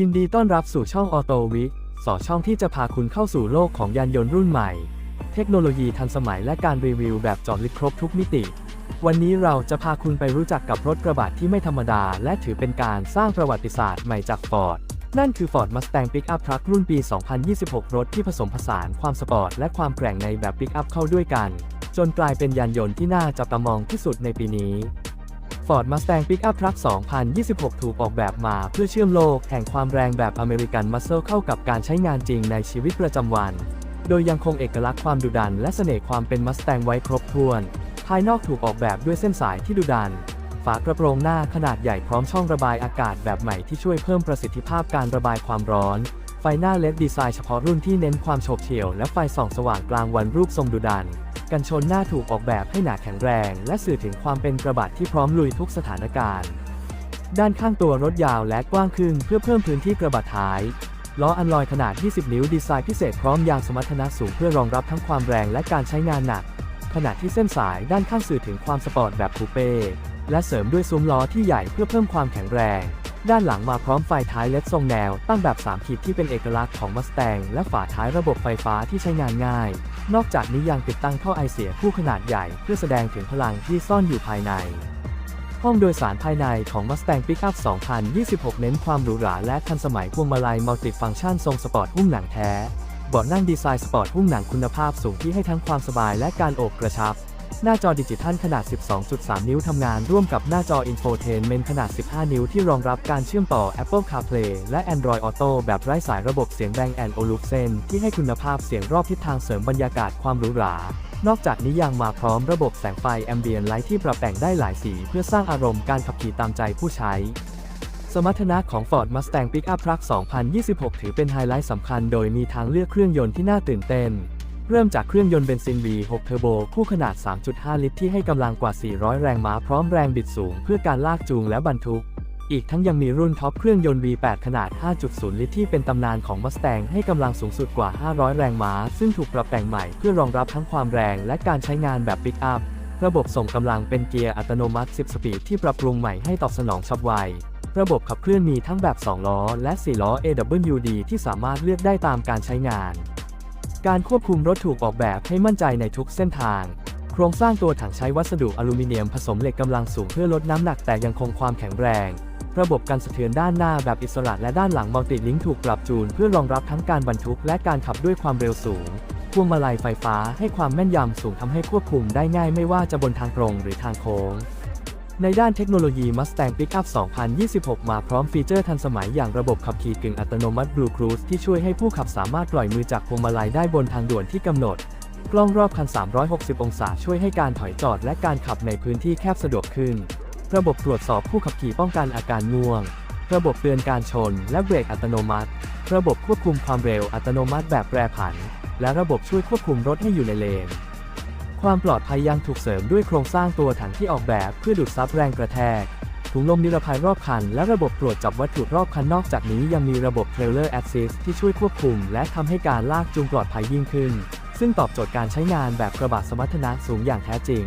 ยินดีต้อนรับสู่ช่องออโตวิสอช่องที่จะพาคุณเข้าสู่โลกของยานยนต์รุ่นใหม่ เทคโนโลยีทันสมัยและการรีวิวแบบเจอดลึกครบทุกมิติ วันนี้เราจะพาคุณไปรู้จักกับรถกระบะที่ไม่ธรรมดา และถือเป็นการสร้างประวัติศาสตร์ใหม่จาก Ford นั่นคือ Ford Mustang Pickup Truck รุ่นปี 2026 รถที่ผสมผสานความสปอร์ตและความแกร่งในแบบปิกอัพเข้าด้วยกัน จนกลายเป็นยานยนต์ที่น่าจับตามองที่สุดในปีนี้ Ford Mustang Pickup Truck 2026 ถูกออกแบบมาเพื่อเชื่อมโลกแห่งความแรงแบบอเมริกันมัสเซลเข้ากับการใช้งานจริงในชีวิตประจำวัน โดยยังคงเอกลักษณ์ความดุดันและเสน่ห์ความเป็นมัสแตงไว้ครบถ้วน ภายนอกถูกออกแบบด้วยเส้นสายที่ดุดัน ฝากระโปรงหน้าขนาดใหญ่พร้อมช่องระบายอากาศแบบใหม่ที่ช่วยเพิ่มประสิทธิภาพการระบายความร้อน ไฟหน้าเลดดีไซน์เฉพาะรุ่นที่เน้นความโฉบเฉี่ยวและไฟส่องสว่างกลางวันรูปทรงดุดัน กันชนหน้าถูกออกแบบให้หนาแข็งแรง และสื่อถึงความเป็นกระบะที่พร้อมลุยทุกสถานการณ์ ด้านข้างตัวรถยาวและกว้างขึ้นเพื่อเพิ่มพื้นที่กระบะท้ายล้ออันลอยขนาด 20 นิ้วดีไซน์พิเศษพร้อมยางสมรรถนะสูงเพื่อรองรับทั้งความแรงและการใช้งานหนัก ขณะที่เส้นสายด้านข้างสื่อถึงความสปอร์ตแบบคูเป้และเสริมด้วยซุ้มล้อที่ใหญ่เพื่อเพิ่มความแข็งแรง ด้านหลังมาพร้อมไฟท้ายเลดทรงแนว ตั้งแบบ3ขีดที่เป็นเอกลักษณ์ของ Mustang และฝาท้ายระบบไฟฟ้าที่ใช้งานง่าย นอกจากนี้ยังติดตั้งท่อไอเสียคู่ขนาดใหญ่ เพื่อแสดงถึงพลังที่ซ่อนอยู่ภายใน ห้องโดยสารภายในของ Mustang Pickup 2026 เน้นความหรูหราและทันสมัยพวงมาลัยมัลติฟังก์ชันทรงสปอร์ตหุ้มหนังแท้เบาะนั่งดีไซน์สปอร์ตหุ้มหนังคุณภาพสูงที่ให้ทั้งความสบายและการโอบกระชับ หน้าจอดิจิทัลขนาด 12.3 นิ้วทำงานร่วมกับหน้าจอ Infotainment ขนาด 15 นิ้วที่รองรับการเชื่อมต่อ Apple CarPlay และ Android Auto แบบไร้สายระบบเสียง Bang Olufsen ที่ให้คุณภาพเสียงรอบทิศทางเสริมบรรยากาศความหรูหรานอกจากนี้ยังมาพร้อมระบบแสงไฟ Ambient Light ที่ปรับแต่งได้หลายสีเพื่อสร้างอารมณ์การขับขี่ตามใจผู้ใช้สมรรถนะของ Ford Mustang Pickup Truck 2026 ถือเป็นไฮไลท์สำคัญโดยมีทางเลือกเครื่องยนต์ที่น่าตื่นเต้น เริ่มจากเครื่องยนต์เบนซิน V6 เทอร์โบคู่ขนาด 3.5 ลิตรที่ให้กำลังกว่า 400 แรงม้าพร้อมแรงบิดสูงเพื่อการลากจูงและบรรทุก อีกทั้งยังมีรุ่นท็อปเครื่องยนต์ V8 ขนาด 5.0 ลิตรที่เป็นตำนานของ Mustang ให้กำลังสูงสุดกว่า 500 แรงม้า ซึ่งถูกปรับแต่งใหม่เพื่อรองรับทั้งความแรงและการใช้งานแบบปิกอัพ ระบบส่งกำลังเป็นเกียร์อัตโนมัติ 10 สปีดที่ปรับปรุงใหม่ให้ตอบสนองฉับไวระบบขับเคลื่อนมีทั้งแบบ 2 ล้อ และ 4 ล้อ AWD ที่สามารถเลือกได้ตามการใช้งาน การควบคุมรถถูกออกแบบให้มั่นใจในทุกเส้นทาง โครงสร้างตัวถังใช้วัสดุอลูมิเนียมผสมเหล็กกำลังสูงเพื่อลดน้ำหนักแต่ยังคงความแข็งแรง ระบบการสะเทือนด้านหน้าแบบอิสระและด้านหลังมัลติลิงถูกปรับจูนเพื่อรองรับทั้งการบรรทุกและการขับด้วยความเร็วสูง พวงมาลัยไฟฟ้าให้ความแม่นยำสูงทำให้ควบคุมได้ง่ายไม่ว่าจะบนทางตรงหรือทางโค้ง ในด้านเทคโนโลยี Mustang Pickup 2026 มาพร้อมฟีเจอร์ทันสมัยอย่างระบบขับขี่กึ่งอัตโนมัติ Blue Cruise ที่ช่วยให้ผู้ขับสามารถปล่อยมือจากพวงมาลัยได้บนทางด่วนที่กำหนด กล้องรอบคัน 360 องศาช่วยให้การถอยจอดและการขับในพื้นที่แคบสะดวกขึ้น ระบบตรวจสอบผู้ขับขี่ป้องกันอาการง่วง ระบบเตือนการชน และเบรกอัตโนมัติ ระบบควบคุมความเร็วอัตโนมัติแบบแปรผัน และระบบช่วยควบคุมรถให้อยู่ในเลน ความปลอดภัยยังถูกเสริมด้วยโครงสร้างตัวถังที่ออกแบบเพื่อดูดซับแรงกระแทก ถุงลมนิรภัยรอบคัน และระบบตรวจจับวัตถุรอบคันนอกจากนี้ยังมีระบบ Trailer Assist ที่ช่วยควบคุม และทำให้การลากจูงปลอดภัยยิ่งขึ้น ซึ่งตอบโจทย์การใช้งานแบบกระบะสมรรถนะสูงอย่างแท้จริง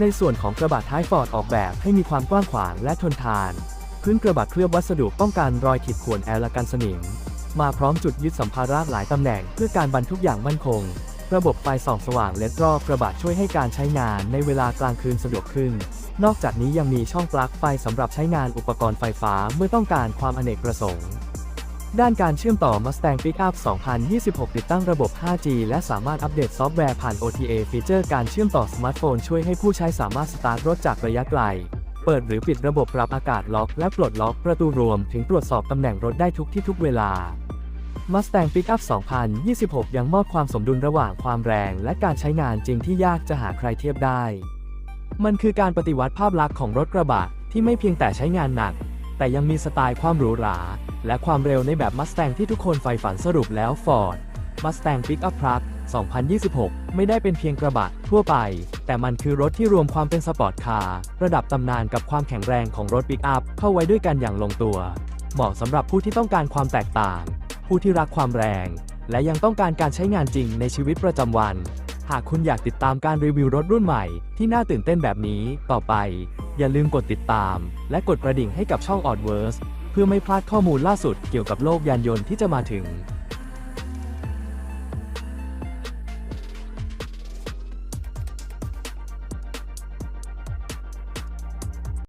ในส่วนของกระบะท้ายฟอร์ดออกแบบให้มีความกว้างขวางและทนทาน พื้นกระบะเคลือบวัสดุป้องกันรอยขีดข่วนแอร์และกันสนิมมาพร้อมจุดยึดสัมภาระหลายตำแหน่งเพื่อการบรรทุกอย่างมั่นคง ระบบไฟส่องสว่างเลดรอบกระบะช่วยให้การใช้งานในเวลากลางคืนสะดวกขึ้น นอกจากนี้ยังมีช่องปลั๊กไฟสำหรับใช้งานอุปกรณ์ไฟฟ้าเมื่อต้องการความอเนกประสงค์ ด้านการเชื่อมต่อ Mustang Pickup 2026 ติดตั้งระบบ 5G และสามารถอัปเดตซอฟต์แวร์ผ่าน OTA ฟีเจอร์การเชื่อมต่อสมาร์ทโฟนช่วยให้ผู้ใช้สามารถสตาร์ทรถจากระยะไกล เปิดหรือปิดระบบปรับอากาศล็อกและปลดล็อกประตูรวม ถึงตรวจสอบตำแหน่งรถได้ทุกที่ทุกเวลา Mustang Pickup 2026 ยังมอบความสมดุลระหว่างความแรงและการใช้งานจริงที่ยากจะหาใครเทียบได้ มันคือการปฏิวัติภาพลักษณ์ของรถกระบะที่ไม่เพียงแต่ใช้งานหนัก แต่ยังมีสไตล์ความหรูหรา และความเร็วในแบบ Mustang ที่ทุกคนใฝ่ฝันสรุปแล้ว Ford Mustang Pickup Truck 2026 ไม่ได้เป็นเพียงกระบะทั่วไป แต่มันคือรถที่รวมความเป็นสปอร์ตคาร์ระดับตำนานกับความแข็งแรงของรถปิกอัพเข้าไว้ด้วยกันอย่างลงตัว เหมาะสำหรับผู้ที่ต้องการความแตกต่าง ผู้ที่รักความแรง และยังต้องการการใช้งานจริงในชีวิตประจำวัน หากคุณอยากติดตามการรีวิวรถรุ่นใหม่ ที่น่าตื่นเต้นแบบนี้ต่อไป อย่าลืมกดติดตาม และกดกระดิ่งให้กับช่อง Oddverse เพื่อไม่พลาดข้อมูลล่าสุดเกี่ยวกับโลกยานยนต์ที่จะมาถึง